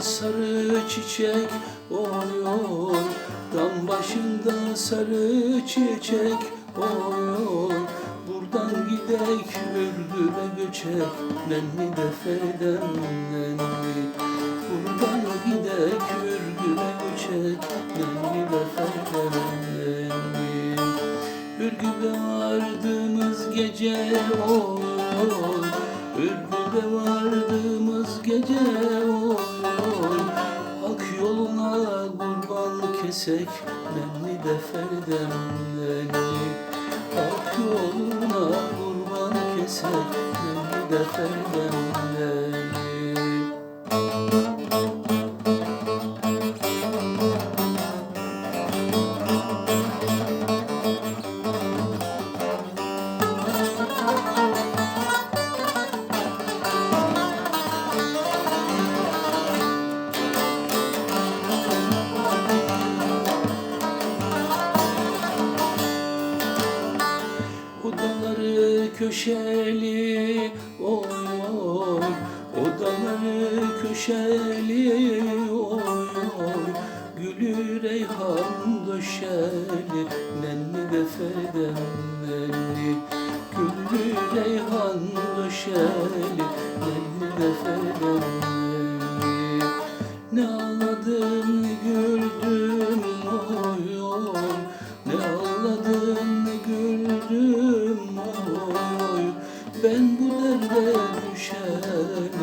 sarı çiçek oy Dam başında sarı çiçek oy Buradan gidek Ürgüp'e göçek. Nenni defeden nenni Buradan gidek Ürgüp'e göçek. Nenni defeden nenni Ürgüp'e vardığımız gece oy oy Ürgüp'e vardığımız gece oy oy. Hak yoluna kurban kesek Nenni deferdem nenni Hak yoluna kurban kesek Nenni deferdem nenni köşeli oy oy Odaları köşeli oy oy. Gülü reyhan döşeli Nenni defeden nenni Gülü reyhan döşeli Oh,